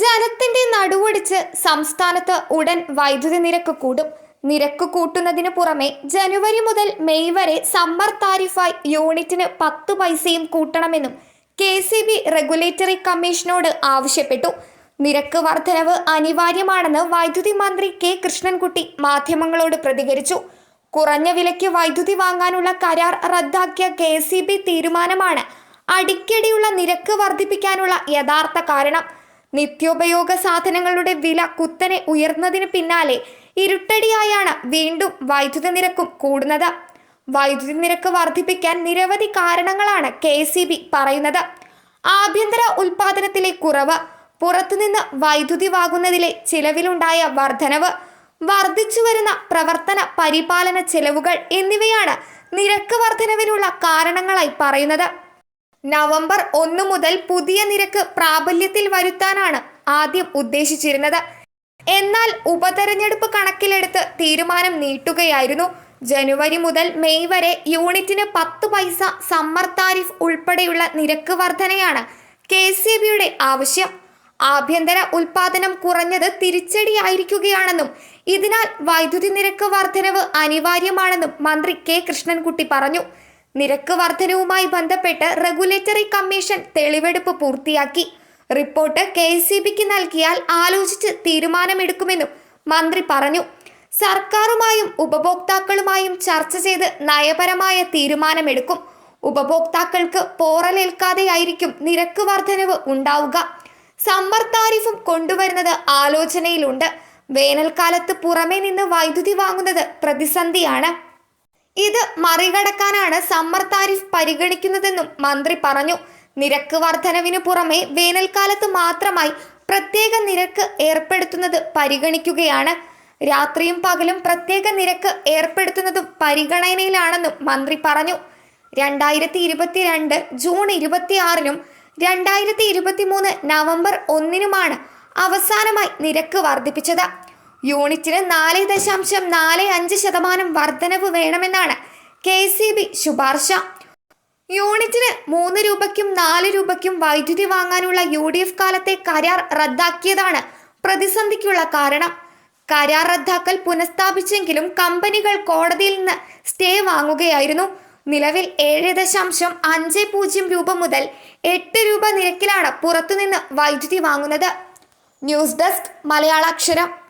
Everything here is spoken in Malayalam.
ജലത്തിന്റെ നടുവൊടിച്ച് സംസ്ഥാനത്ത് ഉടൻ വൈദ്യുതി നിരക്ക് കൂടും. നിരക്ക് കൂട്ടുന്നതിന് പുറമെ ജനുവരി മുതൽ മെയ് വരെ സമ്മർ താരിഫായി യൂണിറ്റിന് പത്ത് പൈസയും കൂട്ടണമെന്നും കെ സി ബി റെഗുലേറ്ററി കമ്മീഷനോട് ആവശ്യപ്പെട്ടു. നിരക്ക് വർധനവ് അനിവാര്യമാണെന്ന് വൈദ്യുതി മന്ത്രി കെ കൃഷ്ണൻകുട്ടി മാധ്യമങ്ങളോട് പ്രതികരിച്ചു. കുറഞ്ഞ വിലയ്ക്ക് വൈദ്യുതി വാങ്ങാനുള്ള കരാർ റദ്ദാക്കിയ കെ തീരുമാനമാണ് അടിക്കടിയുള്ള നിരക്ക് വർദ്ധിപ്പിക്കാനുള്ള യഥാർത്ഥ കാരണം. നിത്യോപയോഗ സാധനങ്ങളുടെ വില കുത്തനെ ഉയർന്നതിന് പിന്നാലെ ഇരുട്ടടിയായാണ് വീണ്ടും വൈദ്യുതി നിരക്കും കൂടുന്നത്. വൈദ്യുതി നിരക്ക് വർദ്ധിപ്പിക്കാൻ നിരവധി കാരണങ്ങളാണ് കെ പറയുന്നത്. ആഭ്യന്തര ഉൽപാദനത്തിലെ കുറവ് പുറത്തുനിന്ന് വൈദ്യുതി വാങ്ങുന്നതിലെ ചിലവിലുണ്ടായ വർധനവ് വർദ്ധിച്ചു വരുന്ന പ്രവർത്തന പരിപാലന ചെലവുകൾ എന്നിവയാണ് നിരക്ക് വർധനവിനുള്ള കാരണങ്ങളായി പറയുന്നത്. നവംബർ ഒന്ന് മുതൽ പുതിയ നിരക്ക് പ്രാബല്യത്തിൽ വരുത്താനാണ് ആദ്യം ഉദ്ദേശിച്ചിരുന്നത്. എന്നാൽ ഉപതെരഞ്ഞെടുപ്പ് കണക്കിലെടുത്ത് തീരുമാനം നീട്ടുകയായിരുന്നു. ജനുവരി മുതൽ മെയ് വരെ യൂണിറ്റിന് പത്ത് പൈസ സമ്മർ താരിഫ് ഉൾപ്പെടെയുള്ള നിരക്ക് വർധനയാണ് കെ സി ബിയുടെ ആവശ്യം. ആഭ്യന്തര ഉൽപാദനം കുറഞ്ഞത് തിരിച്ചടിയായിരിക്കുകയാണെന്നും ഇതിനാൽ വൈദ്യുതി നിരക്ക് വർധനവ് അനിവാര്യമാണെന്നും മന്ത്രി കെ കൃഷ്ണൻകുട്ടി പറഞ്ഞു. നിരക്ക് വർധനവുമായി ബന്ധപ്പെട്ട് റെഗുലേറ്ററി കമ്മീഷൻ തെളിവെടുപ്പ് പൂർത്തിയാക്കി. റിപ്പോർട്ട് കെ സി ബിക്ക് നൽകിയാൽ ആലോചിച്ച് തീരുമാനമെടുക്കുമെന്നും മന്ത്രി പറഞ്ഞു. സർക്കാരുമായും ഉപഭോക്താക്കളുമായും ചർച്ച ചെയ്ത് നയപരമായ തീരുമാനമെടുക്കും. ഉപഭോക്താക്കൾക്ക് പോറലേൽക്കാതെയായിരിക്കും നിരക്ക് വർധനവ് ഉണ്ടാവുക. സമ്മർ താരിഫും കൊണ്ടുവരുന്നത് ആലോചനയിലുണ്ട്. വേനൽക്കാലത്ത് പുറമേ നിന്ന് വൈദ്യുതി വാങ്ങുന്നത് പ്രതിസന്ധിയാണ്. ഇത് മറികടക്കാനാണ് സമ്മർ താരിഫ് പരിഗണിക്കുന്നതെന്നും മന്ത്രി പറഞ്ഞു. നിരക്ക് വർധനവിനു പുറമെ വേനൽക്കാലത്ത് മാത്രമായി പ്രത്യേക നിരക്ക് ഏർപ്പെടുത്തുന്നത് പരിഗണിക്കുകയാണ്. രാത്രിയും പകലും പ്രത്യേക നിരക്ക് ഏർപ്പെടുത്തുന്നതും പരിഗണനയിലാണെന്നും മന്ത്രി പറഞ്ഞു. രണ്ടായിരത്തി ഇരുപത്തിരണ്ട് ജൂൺ ഇരുപത്തിയാറിനും രണ്ടായിരത്തി ഇരുപത്തി മൂന്ന് നവംബർ ഒന്നിനുമാണ് അവസാനമായി നിരക്ക് വർദ്ധിപ്പിച്ചത് യൂണിറ്റിന് നാല് ദശാംശം നാല് അഞ്ച് ശതമാനം വർധനവ് വേണമെന്നാണ് കെ സി ബി ശുപാർശ. യൂണിറ്റിന് മൂന്ന് രൂപയ്ക്കും നാല് രൂപയ്ക്കും വൈദ്യുതി വാങ്ങാനുള്ള യു ഡി എഫ് കാലത്തെ കരാർ റദ്ദാക്കിയതാണ് പ്രതിസന്ധിക്കുള്ള കാരണം. കരാർ റദ്ദാക്കൽ പുനഃസ്ഥാപിച്ചെങ്കിലും കമ്പനികൾ കോടതിയിൽ നിന്ന് സ്റ്റേ വാങ്ങുകയായിരുന്നു. നിലവിൽ ഏഴ് ദശാംശം അഞ്ച് പൂജ്യം രൂപ മുതൽ എട്ട് രൂപ നിരക്കിലാണ് പുറത്തുനിന്ന് വൈദ്യുതി വാങ്ങുന്നത്. News desk Malayalaksharam.